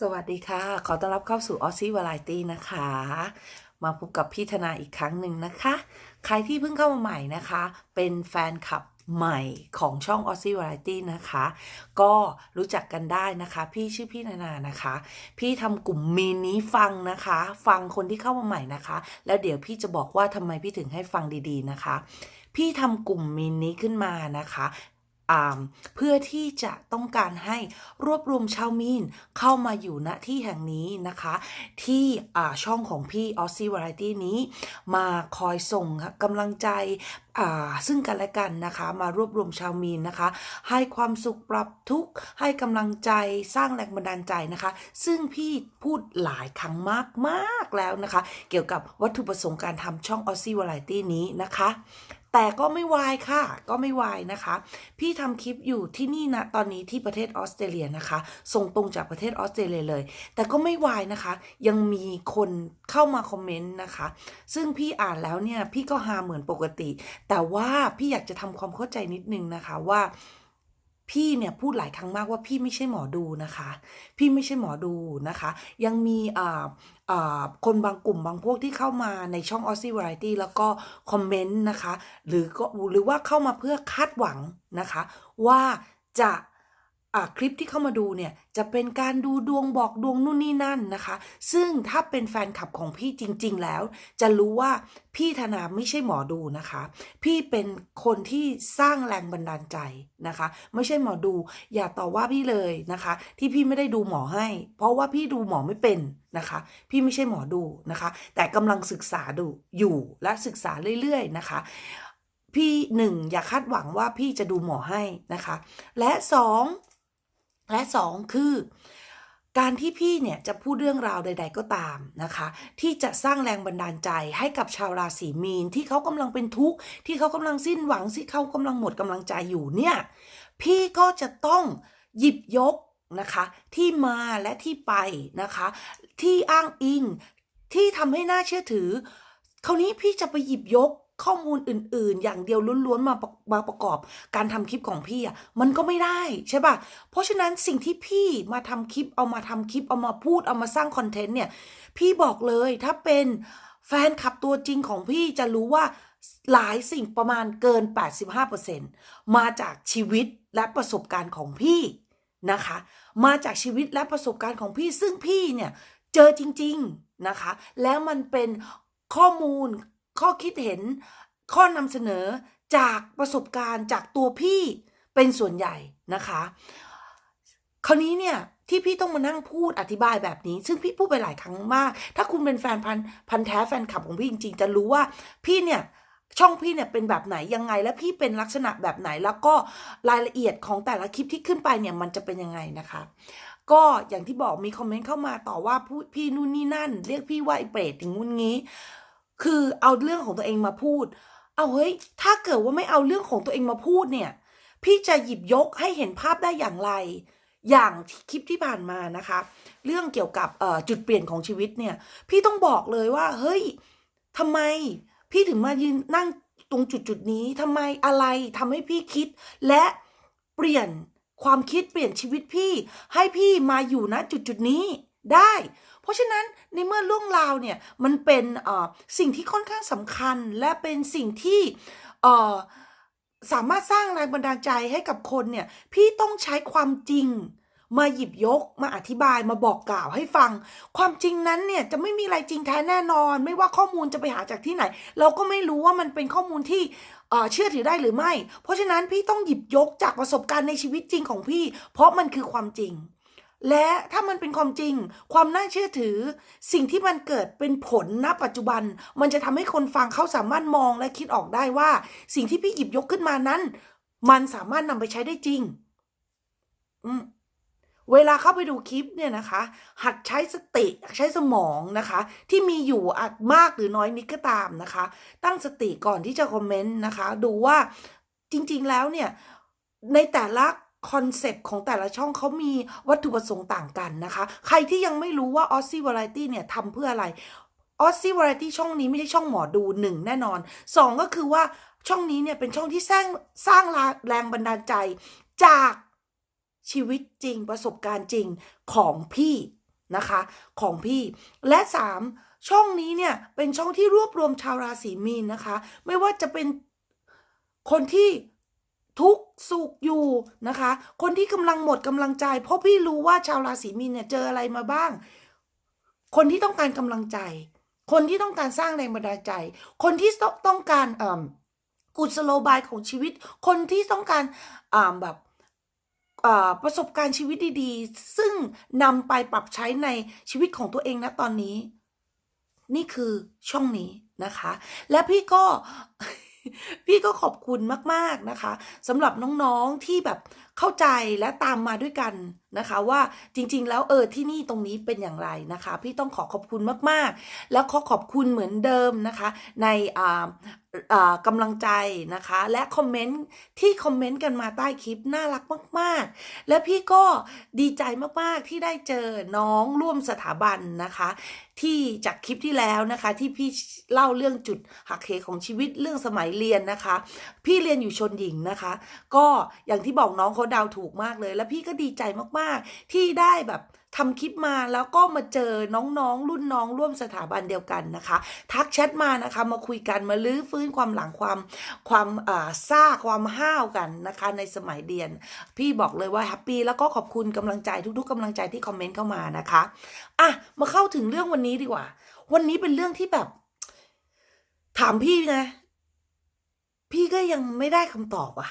สวัสดีค่ะ ขอต้อนรับเข้าสู่ออซ i ่ว r ลตี้นะคะ มาพบกับพี่ธนาอีกครั้งหนึ่งนะคะ ใครที่เพิ่งเข้ามาใหม่นะคะ เป็นแฟนคลับใหม่ของช่องออซ i ่ว r ลตี้นะคะ ก็รู้จักกันได้นะคะ พี่ชื่อพี่นานานะคะ พี่ทำกลุ่มมีนี้ฟังนะคะ ฟังคนที่เข้ามาใหม่นะคะ แล้วเดี๋ยวพี่จะบอกว่าทำไมพี่ถึงให้ฟังดีๆนะคะ พี่ทำกลุ่มมินนี้ขึ้นมานะคะ เพื่อที่จะต้องการให้รวบรวมชาวมีนเข้ามาอยู่ณที่แห่งนี้นะคะ ที่ช่องของพี่ออซ i ่ว r ลตี้นี้ มาคอยส่งกำลังใจซึ่งกันและกันนะคะมารวบรวมชาวมีนนะคะ ให้ความสุขปรับทุกข์ให้กำลังใจสร้างแรงบันดาลใจนะคะ ซึ่งพี่พูดหลายครั้งมากๆแล้วนะคะ เกี่ยวกับวัตถุประสงค์การทำช่องออซ i ่ว r ลตี้นี้นะคะ แต่ก็ไม่วายค่ะ ก็ไม่วายนะคะ พี่ทำคลิปอยู่ที่นี่นะตอนนี้ที่ประเทศออสเตรเลียนะคะ ส่งตรงจากประเทศออสเตรเลียเลย แต่ก็ไม่วายนะคะ ยังมีคนเข้ามาคอมเมนต์นะคะ ซึ่งพี่อ่านแล้วเนี่ยพี่ก็ฮาเหมือนปกติ แต่ว่าพี่อยากจะทำความเข้าใจนิดนึงนะคะว่าพี่เนี่ยพูดหลายครั้งมากว่าพี่ไม่ใช่หมอดูนะคะ พี่ไม่ใช่หมอดูนะคะ ยังมีอ่าอ่า คนบางกลุ่มบางพวกที่เข้ามาในช่อง Aussie Variety แล้วก็คอมเมนต์นะคะ หรือก็หรือว่าเข้ามาเพื่อคาดหวังนะคะ ว่าจะ คลิปที่เข้ามาดูเนี่ยจะเป็นการดูดวงบอกดวงนู่นนี่นั่นนะคะ ซึ่งถ้าเป็นแฟนคลับของพี่จริง ๆ แล้ว จะรู้ว่าพี่ธนาไม่ใช่หมอดูนะคะ พี่เป็นคนที่สร้างแรงบันดาลใจนะคะ ไม่ใช่หมอดู อย่าต่อว่าพี่เลยนะคะ ที่พี่ไม่ได้ดูหมอให้ เพราะว่าพี่ดูหมอไม่เป็นนะคะ พี่ไม่ใช่หมอดูนะคะ แต่กำลังศึกษาดูอยู่และศึกษาเรื่อย ๆ นะคะพี่หนึ่งอย่าคาดหวังว่าพี่จะดูหมอให้นะคะ และสอง และสองคือ การที่พี่เนี่ยจะพูดเรื่องราวใด ๆ ก็ตามนะคะ ที่จะสร้างแรงบันดาลใจให้กับชาวราศีมีนที่เขากำลังเป็นทุกข์ที่เขากำลังสิ้นหวังที่เขากำลังหมดกำลังใจอยู่เนี่ยพี่ก็จะต้องหยิบยกนะคะที่มาและที่ไปนะคะ ที่อ้างอิงที่ทำให้น่าเชื่อถือ คราวนี้พี่จะไปหยิบยก ข้อมูลอื่น ๆ อย่างเดียวล้วนๆมาประมาประกอบการทำคลิปของพี่อะมันก็ไม่ได้ใช่ป่ะเพราะฉะนั้นสิ่งที่พี่มาทำคลิปเอามาทำคลิปเอามาพูดเอามาสร้างคอนเทนต์เนี่ยพี่บอกเลยถ้าเป็นแฟนคลับตัวจริงของพี่จะรู้ว่าหลายสิ่งประมาณเกิน 85%มาจากชีวิตและประสบการณ์ของพี่นะคะ มาจากชีวิตและประสบการณ์ของพี่ซึ่งพี่เนี่ยเจอจริง ๆ นะคะ แล้วมันเป็นข้อมูล ข้อคิดเห็นข้อนำเสนอจากประสบการณ์จากตัวพี่เป็นส่วนใหญ่นะคะ คราวนี้เนี่ยที่พี่ต้องมานั่งพูดอธิบายแบบนี้ ซึ่งพี่พูดไปหลายครั้งมาก ถ้าคุณเป็นแฟนพันพันแท้แฟนคลับของพี่จริงๆ จะรู้ว่าพี่เนี่ยช่องพี่เนี่ยเป็นแบบไหนยังไง และพี่เป็นลักษณะแบบไหนแล้วก็รายละเอียดของแต่ละคลิปที่ขึ้นไปเนี่ยมันจะเป็นยังไงนะคะ ก็อย่างที่บอกมีคอมเมนต์เข้ามาต่อว่าพูดพี่นู่นนี่นั่น เรียกพี่ว่าไอเปรตอย่างงู้นงี้ คือเอาเรื่องของตัวเองมาพูด เอาเฮ้ย ถ้าเกิดว่าไม่เอาเรื่องของตัวเองมาพูดเนี่ย พี่จะหยิบยกให้เห็นภาพได้อย่างไร อย่างคลิปที่ผ่านมานะคะ เรื่องเกี่ยวกับจุดเปลี่ยนของชีวิตเนี่ย พี่ต้องบอกเลยว่า เฮ้ยทำไม พี่ถึงมายืนนั่งตรงจุดจุดนี้ทำไมอะไรทำให้พี่คิด และเปลี่ยนความคิดเปลี่ยนชีวิตพี่ ให้พี่มาอยู่ณจุดจุดนี้ได้ เพราะฉะนั้นในเมื่อเรื่องราวเนี่ยมันเป็นสิ่งที่ค่อนข้างสำคัญและเป็นสิ่งที่สามารถสร้างแรงบันดาลใจให้กับคนเนี่ยพี่ต้องใช้ความจริงมาหยิบยกมาอธิบายมาบอกกล่าวให้ฟัง ความจริงนั้นเนี่ยจะไม่มีอะไรจริงแท้แน่นอน ไม่ว่าข้อมูลจะไปหาจากที่ไหน เราก็ไม่รู้ว่ามันเป็นข้อมูลที่เชื่อถือได้หรือไม่ เพราะฉะนั้นพี่ต้องหยิบยกจากประสบการณ์ในชีวิตจริงของพี่ เพราะมันคือความจริง และถ้ามันเป็นความจริง ความน่าเชื่อถือ สิ่งที่มันเกิดเป็นผลณปัจจุบัน มันจะทำให้คนฟังเขาสามารถมองและคิดออกได้ว่า สิ่งที่พี่หยิบยกขึ้นมานั้น มันสามารถนำไปใช้ได้จริง อืมเวลาเข้าไปดูคลิปเนี่ยนะคะ หัดใช้สติใช้สมองนะคะ ที่มีอยู่อาจมากหรือน้อยนิดก็ตามนะคะ ตั้งสติก่อนที่จะคอมเมนต์นะคะ ดูว่าจริง ๆแล้วเนี่ยในแต่ละ คอนเซปต์ของแต่ละช่องเขามีวัตถุประสงค์ต่างกันนะคะ ใครที่ยังไม่รู้ว่า Aussie Variety เนี่ยทำเพื่ออะไร Aussie Variety ช่องนี้ไม่ใช่ช่องหมอดูหนึ่งแน่นอนสองก็คือว่าช่องนี้เนี่ยเป็นช่องที่สร้างสร้างแรงบันดาลใจจากชีวิตจริงประสบการณ์จริงของพี่นะคะของพี่และสามช่องนี้เนี่ยเป็นช่องที่รวบรวมชาวราศีมีนนะคะ ไม่ว่าจะเป็นคนที่ ทุกสุขอยู่นะคะ คนที่กำลังหมดกำลังใจ เพราะพี่รู้ว่าชาวราศีมีนเนี่ยเจออะไรมาบ้าง คนที่ต้องการกำลังใจ คนที่ต้องการสร้างแรงบันดาลใจ คนที่ต้องการอ่อกุศโลบายของชีวิต คนที่ต้องการอ่าแบบอ่าประสบการณ์ชีวิตดีๆ ซึ่งนำไปปรับใช้ในชีวิตของตัวเองนะตอนนี้ นี่คือช่องนี้นะคะ และพี่ก็ พี่ก็ขอบคุณมากๆนะคะสำหรับน้องๆที่แบบเข้าใจและตามมาด้วยกันนะคะ ว่าจริงๆ แล้วเออที่นี่ตรงนี้เป็นอย่างไรนะคะ พี่ต้องขอขอบคุณมากๆ แล้วขอขอบคุณเหมือนเดิมนะคะ ในอ่าอ่ากำลังใจนะคะ และคอมเมนต์ที่คอมเมนต์กันมาใต้คลิปน่ารักมากๆ และพี่ก็ดีใจมากๆที่ได้เจอน้องร่วมสถาบันนะคะ ที่จากคลิปที่แล้วนะคะ ที่พี่เล่าเรื่องจุดหักเหของชีวิตเรื่องสมัยเรียนนะคะ พี่เรียนอยู่ชนหญิงนะคะ ก็อย่างที่บอกน้องเขาดาวถูกมากเลย แล้วพี่ก็ดีใจมากๆที่ได้แบบ ทำคลิปมาแล้วก็มาเจอน้องๆ รุ่นน้องร่วมสถาบันเดียวกันนะคะ ทักแชทมานะคะมาคุยกันมาลื้อฟื้นความหลังความความอ่าซ่าความห้าวกันนะคะในสมัยเรียน พี่บอกเลยว่าแฮปปี้แล้วก็ขอบคุณกำลังใจทุก ๆกำลังใจที่คอมเมนต์เข้ามานะคะอะมาเข้าถึงเรื่องวันนี้ดีกว่า วันนี้เป็นเรื่องที่แบบ ถามพี่นะ พี่ก็ยังไม่ได้คำตอบอะ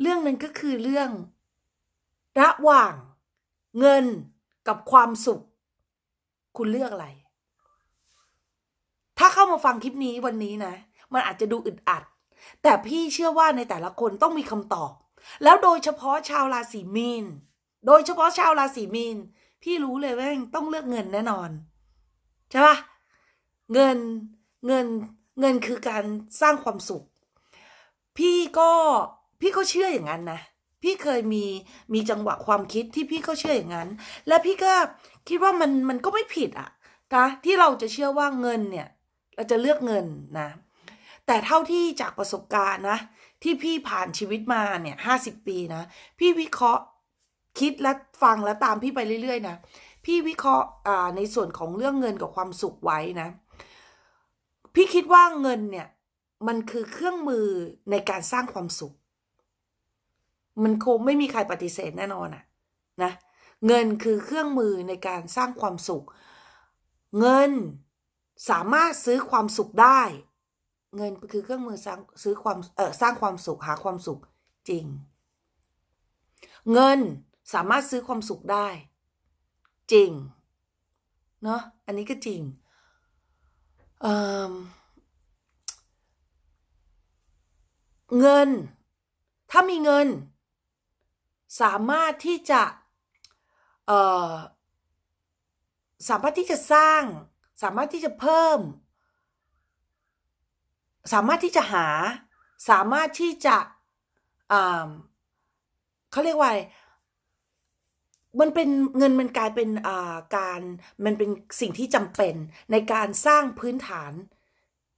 เรื่องนั้นก็คือเรื่อง ระหว่าง เงินกับความสุข คุณเลือกอะไร ถ้าเข้ามาฟังคลิปนี้วันนี้นะ มันอาจจะดูอึดอัด แต่พี่เชื่อว่าในแต่ละคนต้องมีคำตอบ แล้วโดยเฉพาะชาวราศีมีน โดยเฉพาะชาวราศีมีน พี่รู้เลยว่าต้องเลือกเงินแน่นอน ใช่ปะเงินเงินเงินคือการสร้างความสุข พี่ก็พี่ก็เชื่ออย่างนั้นนะ พี่เคยมีมีจังหวะความคิดที่พี่ก็เชื่ออย่างนั้น และพี่ก็คิดว่ามันมันก็ไม่ผิดอะนะที่เราจะเชื่อว่าเงินเนี่ย เราจะเลือกเงินนะ แต่เท่าที่จากประสบการณ์นะ ที่พี่ผ่านชีวิตมาเนี่ยห้าสิบปีนะ พี่วิเคราะห์คิดและฟังและตามพี่ไปเรื่อยๆนะพี่วิเคราะห์อ่าในส่วนของเรื่องเงินกับความสุขไว้นะ พี่คิดว่าเงินเนี่ย มันคือเครื่องมือในการสร้างความสุข มันคงไม่มีใครปฏิเสธแน่นอนอะนะเงินคือเครื่องมือในการสร้างความสุข เงินสามารถซื้อความสุขได้ เงินคือเครื่องมือสร้างซื้อความเออสร้างความสุขหาความสุขจริง เงินสามารถซื้อความสุขได้ จริงเนาะอันนี้ก็จริงเเงิน ถ้ามีเงิน สามารถที่จะเอ่อสามารถที่จะสร้าง สามารถที่จะเพิ่ม สามารถที่จะหา สามารถที่จะอ่าเขาเรียกว่าไรมันเป็นเงินมันกลายเป็นอ่าการมันเป็นสิ่งที่จำเป็นในการสร้างพื้นฐาน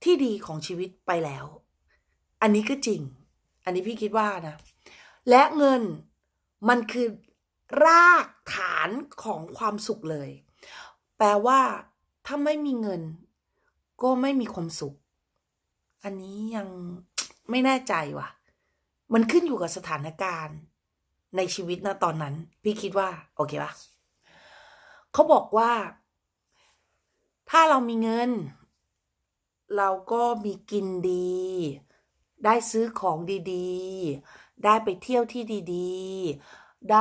ที่ดีของชีวิตไปแล้ว อันนี้ก็จริง อันนี้พี่คิดว่านะ และเงิน มันคือรากฐานของความสุขเลย แปลว่า ถ้าไม่มีเงิน ก็ไม่มีความสุข อันนี้ยังไม่แน่ใจว่ะ มันขึ้นอยู่กับสถานการณ์ ในชีวิตนะตอนนั้น พี่คิดว่า โอเคปะเขาบอกว่า ถ้าเรามีเงิน เราก็มีกินดี ได้ซื้อของดี ๆ ได้ไปเที่ยวที่ดีๆ ได้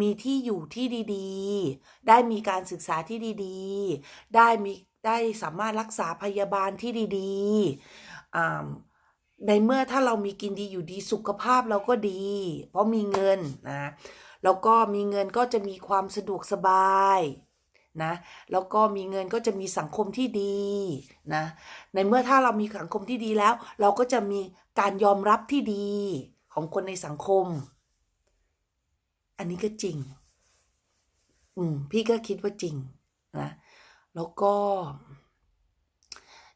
มีที่อยู่ที่ดีๆ ได้มีการศึกษาที่ดีๆ ได้มีได้สามารถรักษาพยาบาลที่ดีๆ ในเมื่อถ้าเรามีกินดีอยู่ดีสุขภาพเราก็ดี เพราะมีเงินนะ แล้วก็มีเงินก็จะมีความสะดวกสบาย นะแล้วก็มีเงินก็จะมีสังคมที่ดีนะในเมื่อถ้าเรามีสังคมที่ดีแล้ว เราก็จะมีการยอมรับที่ดีของคนในสังคม อันนี้ก็จริง อืมพี่ก็คิดว่าจริงนะแล้วก็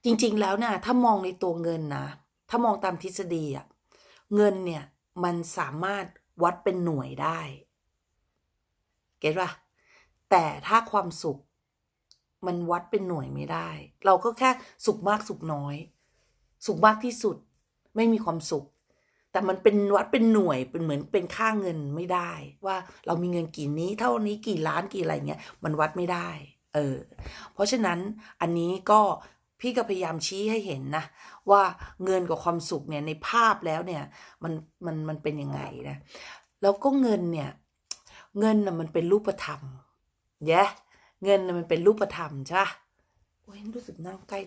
จริง ๆ แล้วนะถ้ามองในตัวเงินนะถ้ามองตามทฤษฎีอะเงินเนี่ยมันสามารถวัดเป็นหน่วยได้ เก็ตป่ะ แต่ถ้าความสุข มันวัดเป็นหน่วยไม่ได้ เราก็แค่สุขมากสุขน้อย สุขมากที่สุด ไม่มีความสุข แต่มันเป็นวัดเป็นหน่วยเป็นเหมือนเป็นค่าเงินไม่ได้ ว่าเรามีเงินกี่นี้ เท่านี้กี่ล้านกี่อะไรเงี้ยมันวัดไม่ได้ เออ เพราะฉะนั้นอันนี้ก็พี่ก็พยายามชี้ให้เห็นนะ ว่าเงินกับความสุขเนี่ยในภาพแล้วเนี่ยมันมันมันเป็นยังไงนะแล้วก็เงินเนี่ย เงินน่ะมันเป็นรูปธรรม แยะเงินมันเป็นรูปธรรมใช่ปะโอ้ยรู้สึกนั่งใกล้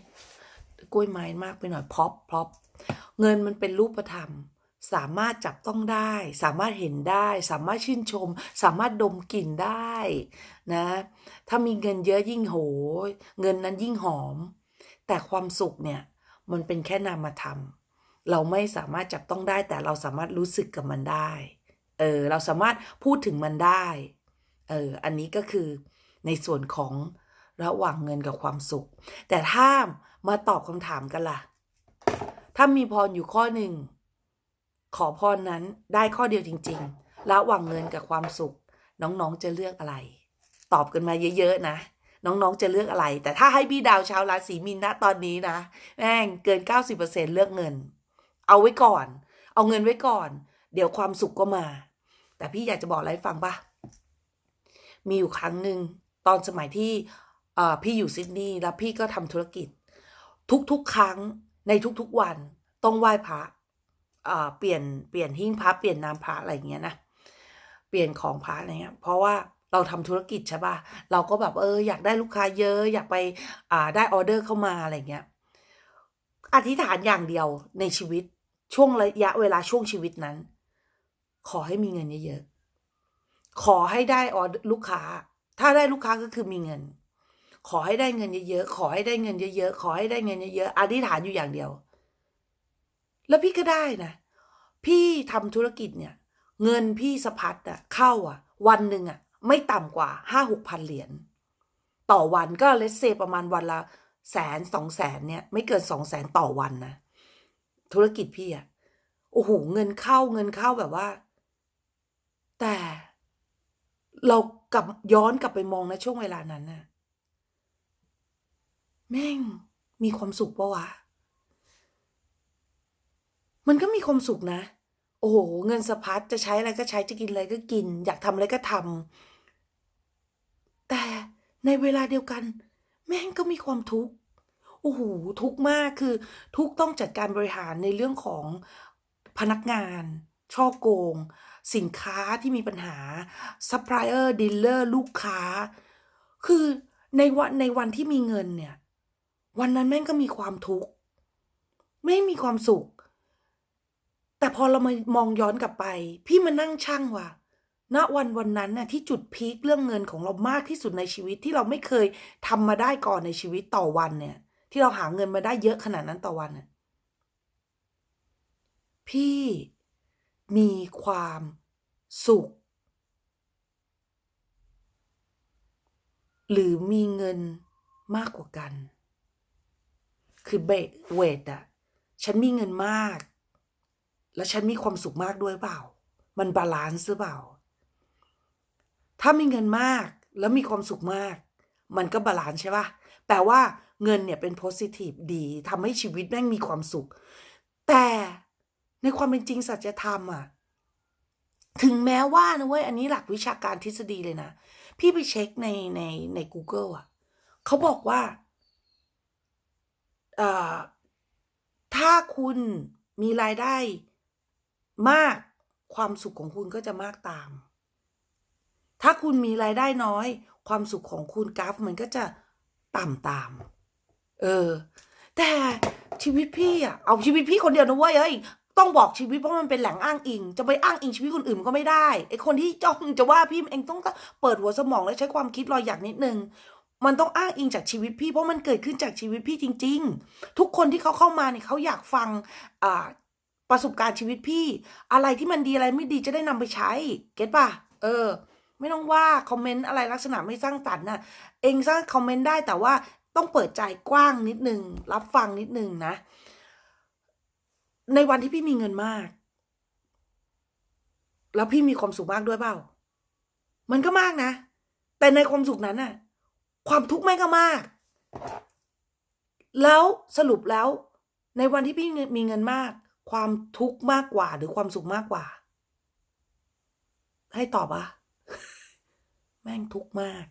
กล้วยไม้มากไปหน่อยพร็อพพร็อพเงินมันเป็นรูปธรรม สามารถจับต้องได้ สามารถเห็นได้ สามารถชื่นชม สามารถดมกลิ่นได้นะ ถ้ามีเงินเยอะยิ่งโหยเงินนั้นยิ่งหอม แต่ความสุขเนี่ยมันเป็นแค่นามธรรม เราไม่สามารถจับต้องได้ แต่เราสามารถรู้สึกกับมันได้ เออเราสามารถพูดถึงมันได้ เอออันนี้ก็คือในส่วนของระหว่างเงินกับความสุข แต่ถ้ามาตอบคำถามกันล่ะ ถ้ามีพรอยู่ข้อหนึ่ง ขอพรนั้นได้ข้อเดียวจริง ๆ ระหว่างเงินกับความสุข น้องๆจะเลือกอะไร ตอบกันมาเยอะๆนะ น้องๆจะเลือกอะไร แต่ถ้าให้พี่ดาวชาวราศีมีนนะตอนนี้นะแม่งเกิน 90%เลือกเงิน เอาไว้ก่อน เอาเงินไว้ก่อน เดี๋ยวความสุขก็มา แต่พี่อยากจะบอกอะไรฟังป่ะ มีอยู่ครั้งหนึ่งตอนสมัยที่พี่อยู่ซิดนีย์แล้วพี่ก็ทำธุรกิจ ทุกๆครั้งในทุกๆวันต้องไหว้พระเปลี่ยนเปลี่ยนหิ้งพระเปลี่ยนน้ำพระอะไรอย่างเงี้ยนะเปลี่ยนของพระอะไรเงี้ยเพราะว่าเราทำธุรกิจใช่ป่ะ เราก็แบบเอออยากได้ลูกค้าเยอะ อยากไปอ่าได้ออเดอร์เข้ามาอะไรเงี้ย อธิษฐานอย่างเดียวในชีวิตช่วงระยะเวลาช่วงชีวิตนั้น ขอให้มีเงินเยอะ ขอให้ได้ออลูกค้า ถ้าได้ลูกค้าก็คือมีเงิน ขอให้ได้เงินเยอะๆขอให้ได้เงินเยอะๆขอให้ได้เงินเยอะๆอธิษฐานอยู่อย่างเดียว แล้วพี่ก็ได้นะ พี่ทำธุรกิจเนี่ย เงินพี่สะพัดอะเข้าอะวันหนึ่งอะไม่ต่ำกว่าห้าหกพันเหรียญต่อวันก็เลสเซประมาณวันละแสนสองแสนเนี่ยไม่เกินสองแสนต่อวันนะธุรกิจพี่อะโอ้โหเงินเข้าเงินเข้าแบบว่า แต่ เรากลับย้อนกลับไปมองนะช่วงเวลานั้นน่ะ แม่งมีความสุขปะวะ มันก็มีความสุขนะ โอ้โห เงินสะพัดจะใช้อะไรก็ใช้จะกินอะไรก็กิน อยากทำอะไรก็ทำแต่ในเวลาเดียวกัน แม่งก็มีความทุกข์โอ้โหทุกข์มากคือทุกต้องจัดการบริหารในเรื่องของพนักงาน ช่อโกง สินค้าที่มีปัญหาซัพพลายเออร์ดีลเลอร์ลูกค้า คือในวันในวันที่มีเงินเนี่ย วันนั้นแม่งก็มีความทุกข์ไม่มีความสุข แต่พอเรามามองย้อนกลับไป พี่มานั่งช่างว่าณวันวันนั้นน่ะที่จุดพีคเรื่องเงินของเรามากที่สุดในชีวิตที่เราไม่เคยทำมาได้ก่อนในชีวิตต่อวันเนี่ย ที่เราหาเงินมาได้เยอะขนาดนั้นต่อวันน่ะพี่ มีความสุข หรือมีเงินมากกว่ากัน คือเบเวทอะฉันมีเงินมาก แล้วฉันมีความสุขมากด้วยเปล่า มันบาลานซ์หรือเปล่า ถ้ามีเงินมากแล้วมีความสุขมาก มันก็บาลานซ์ใช่ปะแปลว่าเงินเนี่ยเป็นโพสิทีฟดีทำให้ชีวิตแม่งมีความสุข แต่ ในความเป็นจริงสัจธรรมอะถึงแม้ว่านะเว้ยอันนี้หลักวิชาการทฤษฎีเลยนะ พี่ไปเช็คในในใน Google อะเขาบอกว่าอ่อถ้าคุณมีรายได้มากความสุขของคุณก็จะมากตาม ถ้าคุณมีรายได้น้อย ความสุขของคุณกราฟมันก็จะต่ำตาม เออ แต่ชีวิตพี่อะเอาชีวิตพี่คนเดียวนะเว้ยเอ้ย ต้องบอกชีวิตเพราะมันเป็นแหล่งอ้างอิง จะไปอ้างอิงชีวิตคนอื่นก็ไม่ได้ไอคนที่จ้องจะว่าพี่เองต้องเปิดหัวสมองและใช้ความคิดรอยอยากนิดนึงมันต้องอ้างอิงจากชีวิตพี่เพราะมันเกิดขึ้นจากชีวิตพี่จริง ๆ ทุกคนที่เขาเข้ามาเนี่ยเขาอยากฟังประสบการณ์ชีวิตพี่ อะไรที่มันดีอะไรไม่ดีจะได้นำไปใช้ เก็ตป่ะเออ ไม่ต้องว่าคอมเมนต์อะไรลักษณะไม่สร้างสรรค์น่ะเองสร้างคอมเมนต์ได้แต่ว่าต้องเปิดใจกว้างนิดนึงรับฟังนิดนึงนะ ในวันที่พี่มีเงินมาก แล้วพี่มีความสุขมากด้วยเปล่า มันก็มากนะ แต่ในความสุขนั้นน่ะ ความทุกข์แม่ก็มาก แล้วสรุปแล้ว ในวันที่พี่มีเงินมาก ความทุกข์มากกว่า หรือความสุขมากกว่า ให้ตอบอะแม่งทุกข์มาก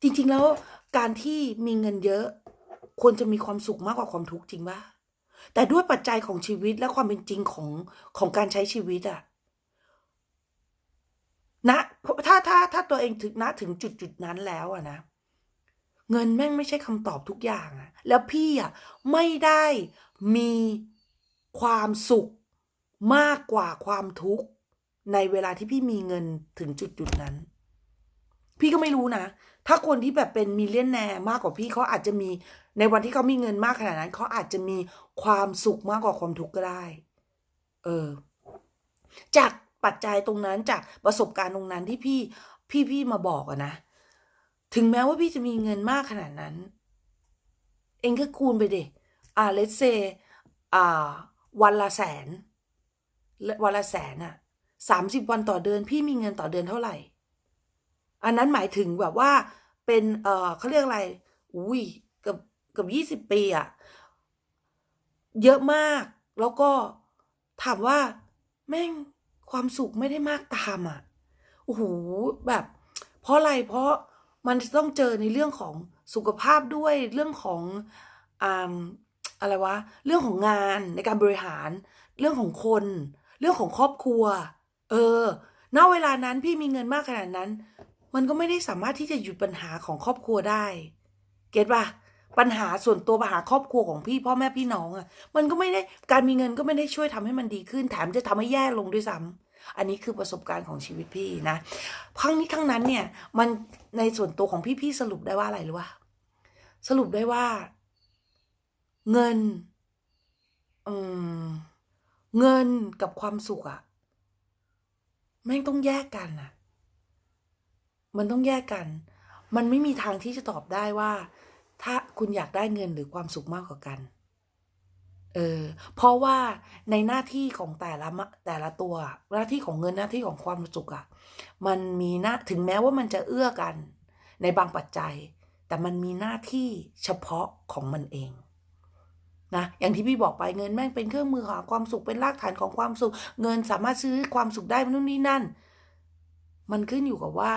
จริงๆแล้วการที่มีเงินเยอะ ควรจะมีความสุขมากกว่าความทุกข์จริงป่ะ แต่ด้วยปัจจัยของชีวิตและความเป็นจริงของของการใช้ชีวิตอะนะถ้าถ้าถ้าตัวเองถึงณถึงจุดจุดนั้นแล้วอะนะ เงินแม่งไม่ใช่คำตอบทุกอย่างอะแล้วพี่อะไม่ได้มีความสุขมากกว่าความทุกข์ ในเวลาที่พี่มีเงินถึงจุดจุดนั้น พี่ก็ไม่รู้นะ ถ้าคนที่แบบเป็นมิเลียนแนร์มากกว่าพี่เขาอาจจะมี ในวันที่เขามีเงินมากขนาดนั้น เขาอาจจะมีความสุขมากกว่าความทุกข์ก็ได้ เออ จากปัจจัยตรงนั้นจากประสบการณ์ตรงนั้นที่พี่พี่พี่มาบอกอะนะ ถึงแม้ว่าพี่จะมีเงินมากขนาดนั้น เองก็คูณไปเดอ่าเลสเซอ่า วันละแสน วันละแสนอะสามสิบวันต่อเดือน พี่มีเงินต่อเดือนเท่าไหร่ อันนั้นหมายถึงแบบว่าเป็น เออเขาเรียกอะไร อุ้ย เกับเกับยี่สิบปีอะเยอะมาก แล้วก็ถามว่า แม่งความสุขไม่ได้มากตามอะโอ้โหแบบ เพราะอะไรเพราะมันต้องเจอในเรื่องของสุขภาพด้วยเรื่องของอ่าอะไรวะ เรื่องของงานในการบริหาร เรื่องของคน เรื่องของครอบครัว เออณเวลานั้นพี่มีเงินมากขนาดนั้น มันก็ไม่ได้สามารถที่จะหยุดปัญหาของครอบครัวได้ เก็ตป่ะ ปัญหาส่วนตัวปัญหาครอบครัวของพี่พ่อแม่พี่น้องอะ่ะ มันก็ไม่ได้การมีเงินก็ไม่ได้ช่วยทำให้มันดีขึ้น แถมจะทำให้แย่ลงด้วยซ้ำอันนี้คือประสบการณ์ของชีวิตพี่นะครั้งนี้ครั้งนั้นเนี่ย มันในส่วนตัวของพี่พี่สรุปได้ว่าอะไรหรือว่าสรุปได้ว่า เงินอืมเงินกับความสุขอะแม่งต้องแยกกันอะมันต้องแยกกัน มันไม่มีทางที่จะตอบได้ว่า ถ้าคุณอยากได้เงินหรือความสุขมากกว่ากัน เออ เพราะว่าในหน้าที่ของแต่ละแต่ละตัว หน้าที่ของเงินหน้าที่ของความสุขอะมันมีหน้าถึงแม้ว่ามันจะเอื้อกัน ในบางปัจจัย แต่มันมีหน้าที่เฉพาะของมันเองนะอย่างที่พี่บอกไปเงินแม่งเป็นเครื่องมือหาความสุขเป็นรากฐานของความสุข เงินสามารถซื้อความสุขได้นู่นนี่นั่น มันขึ้นอยู่กับว่า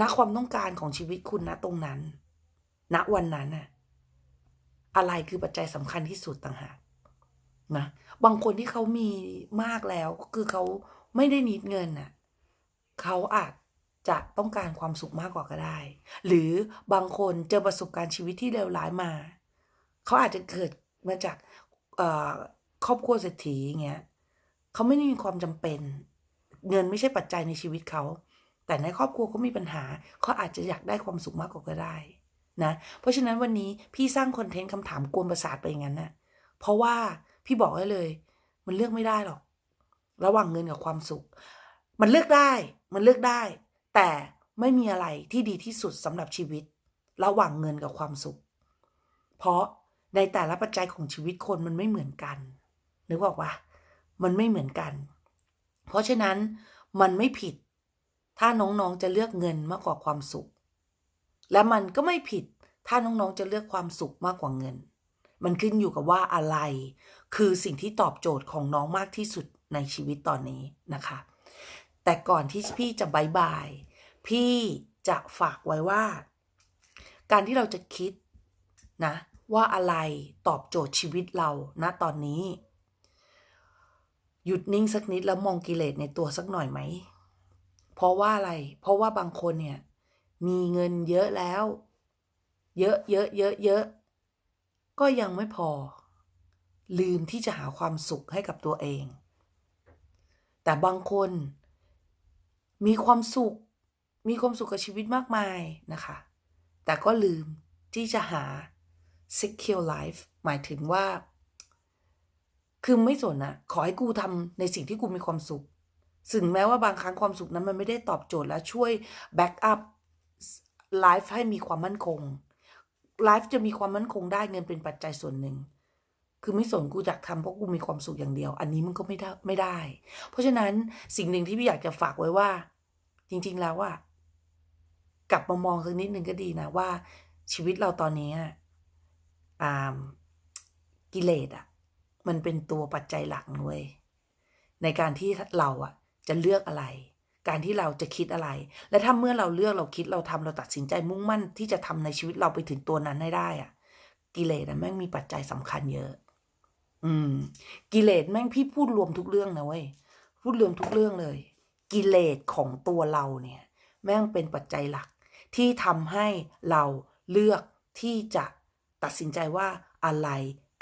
ณความต้องการของชีวิตคุณณตรงนั้น ณวันนั้นน่ะอะไรคือปัจจัยสำคัญที่สุดต่างหากนะบางคนที่เขามีมากแล้วก็คือเขาไม่ได้นิดเงินน่ะเขาอาจจะต้องการความสุขมากกว่าก็ได้ หรือบางคนเจอประสบการณ์ชีวิตที่เลวร้ายมา เขาอาจจะเกิดมาจากครอบครัวเศรษฐีอย่างเงี้ยเขาไม่ได้มีความจำเป็น เงินไม่ใช่ปัจจัยในชีวิตเขา แต่ในครอบครัวเขามีปัญหาเขาอาจจะอยากได้ความสุขมากกว่าก็ได้ นะ เพราะฉะนั้นวันนี้พี่สร้างคอนเทนต์คำถามกวนประสาทไปอย่างนั้นนะ่ะเพราะว่าพี่บอกไว้เลย มันเลือกไม่ได้หรอก ระหว่างเงินกับความสุข มันเลือกได้ มันเลือกได้ แต่ไม่มีอะไรที่ดีที่สุดสำหรับชีวิต ระหว่างเงินกับความสุข เพราะในแต่ละปัจจัยของชีวิตคนมันไม่เหมือนกันนึกบอกว่ามันไม่เหมือนกัน เพราะฉะนั้นมันไม่ผิด ถ้าน้องๆจะเลือกเงินมากกว่าความสุข และมันก็ไม่ผิดถ้าน้องๆจะเลือกความสุขมากกว่าเงิน มันขึ้นอยู่กับว่าอะไร คือสิ่งที่ตอบโจทย์ของน้องมากที่สุดในชีวิตตอนนี้นะคะ แต่ก่อนที่พี่จะบายบาย พี่จะฝากไว้ว่า การที่เราจะคิดนะว่าอะไรตอบโจทย์ชีวิตเราณตอนนี้ หยุดนิ่งสักนิดแล้วมองกิเลสในตัวสักหน่อยไหม เพราะว่าอะไร เพราะว่าบางคนเนี่ย มีเงินเยอะแล้ว เยอะเยอะเยอะเยอะก็ยังไม่พอ ลืมที่จะหาความสุขให้กับตัวเอง แต่บางคน มีความสุข มีความสุขกับชีวิตมากมายนะคะ แต่ก็ลืมที่จะหา secure life หมายถึงว่า คือไม่สนอะขอให้กูทำในสิ่งที่กูมีความสุขถึงแม้ว่าบางครั้งความสุขนั้นมันไม่ได้ตอบโจทย์และช่วยแบ็กอัพ ไลฟ์ให้มีความมั่นคงไลฟ์จะมีความมั่นคงได้เงินเป็นปัจจัยส่วนหนึ่ง คือไม่สนกูอยากทำเพราะกูมีความสุขอย่างเดียว อันนี้มันก็ไม่ได้ไม่ได้ เพราะฉะนั้นสิ่งหนึ่งที่พี่อยากจะฝากไว้ว่า จริง ๆ แล้วอะกลับมามองสักนิดนึงก็ดีนะว่า ชีวิตเราตอนนี้อ่ากิเลสอะมันเป็นตัวปัจจัยหลักเว้ยในการที่เราอะจะเลือกอะไร การที่เราจะคิดอะไร และถ้าเมื่อเราเลือกเราคิดเราทำเราตัดสินใจมุ่งมั่นที่จะทำในชีวิตเราไปถึงตัวนั้นให้ได้อะกิเลสอะแม่งมีปัจจัยสำคัญเยอะ อืม กิเลสแม่งพี่พูดรวมทุกเรื่องนะเว้ยพูดรวมทุกเรื่องเลย กิเลสของตัวเราเนี่ย แม่งเป็นปัจจัยหลัก ที่ทำให้เราเลือกที่จะตัดสินใจว่าอะไร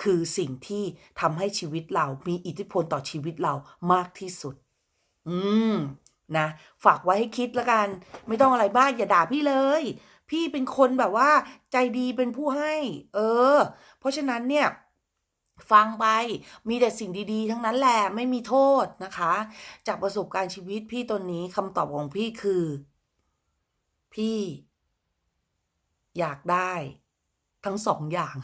คือสิ่งที่ทำให้ชีวิตเรามีอิทธิพลต่อชีวิตเรามากที่สุด อืม นะฝากไว้ให้คิดละกัน ไม่ต้องอะไรมากอย่าด่าพี่เลย พี่เป็นคนแบบว่า ใจดีเป็นผู้ให้ เออ เพราะฉะนั้นเนี่ยฟังไปมีแต่สิ่งดีๆ ทั้งนั้นแหละไม่มีโทษนะคะ จากประสบการณ์ชีวิตพี่ตนนี้คำตอบของพี่คือ พี่ อยากได้ ทั้งสองอย่าง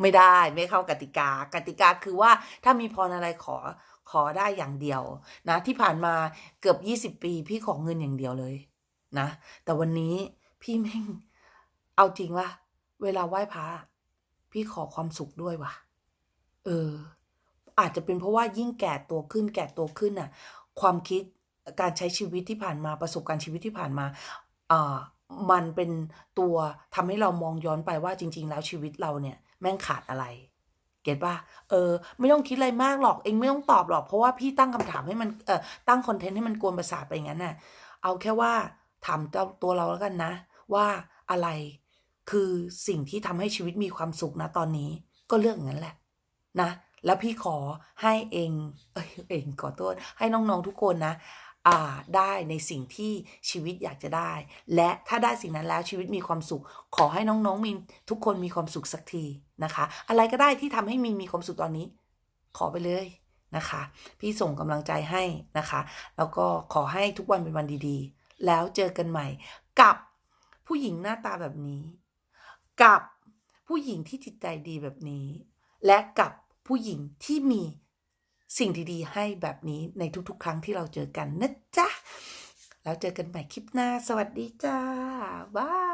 ไม่ได้ไม่เข้ากติกา กติกาคือว่าถ้ามีพรอะไรขอขอได้อย่างเดียวนะที่ผ่านมาเกือบยี่สิบปีพี่ขอเงินอย่างเดียวเลยนะแต่วันนี้พี่แม่งเอาจริงว่าเวลาไหว้พระพี่ขอความสุขด้วยว่ะ เออ อาจจะเป็นเพราะว่ายิ่งแก่ตัวขึ้น แก่ตัวขึ้นน่ะ ความคิดการใช้ชีวิตที่ผ่านมาประสบการณ์ชีวิตที่ผ่านมาอ่ามันเป็นตัวทำให้เรามองย้อนไปว่าจริง ๆ แล้วชีวิตเราเนี่ย แม่งขาดอะไร เก็ตป่ะเออ ไม่ต้องคิดอะไรมากหรอก เองไม่ต้องตอบหรอก เพราะว่าพี่ตั้งคำถามให้มัน เอ่อตั้งคอนเทนต์ให้มันกวนประสาทไปงั้นน่ะ เอาแค่ว่าถามเจ้าตัวเราแล้วกันนะ ว่าอะไรคือสิ่งที่ทำให้ชีวิตมีความสุขนะตอนนี้ ก็เรื่องอย่างนั้นแหละ นะ แล้วพี่ขอให้เอง เอ้ยเองขอโทษให้น้องๆทุกคนนะ ได้ในสิ่งที่ชีวิตอยากจะได้ และถ้าได้สิ่งนั้นแล้วชีวิตมีความสุข ขอให้น้องๆมีทุกคนมีความสุขสักทีนะคะ อะไรก็ได้ที่ทำให้มีมีความสุขตอนนี้ ขอไปเลยนะคะ พี่ส่งกำลังใจให้นะคะ แล้วก็ขอให้ทุกวันเป็นวันดีๆ แล้วเจอกันใหม่ กับผู้หญิงหน้าตาแบบนี้ กับผู้หญิงที่จิตใจดีแบบนี้ และกับผู้หญิงที่มี สิ่งดีๆ ให้แบบนี้ในทุกๆ ครั้งที่เราเจอกันนะจ๊ะ แล้วเจอกันใหม่คลิปหน้า สวัสดีจ้า บาย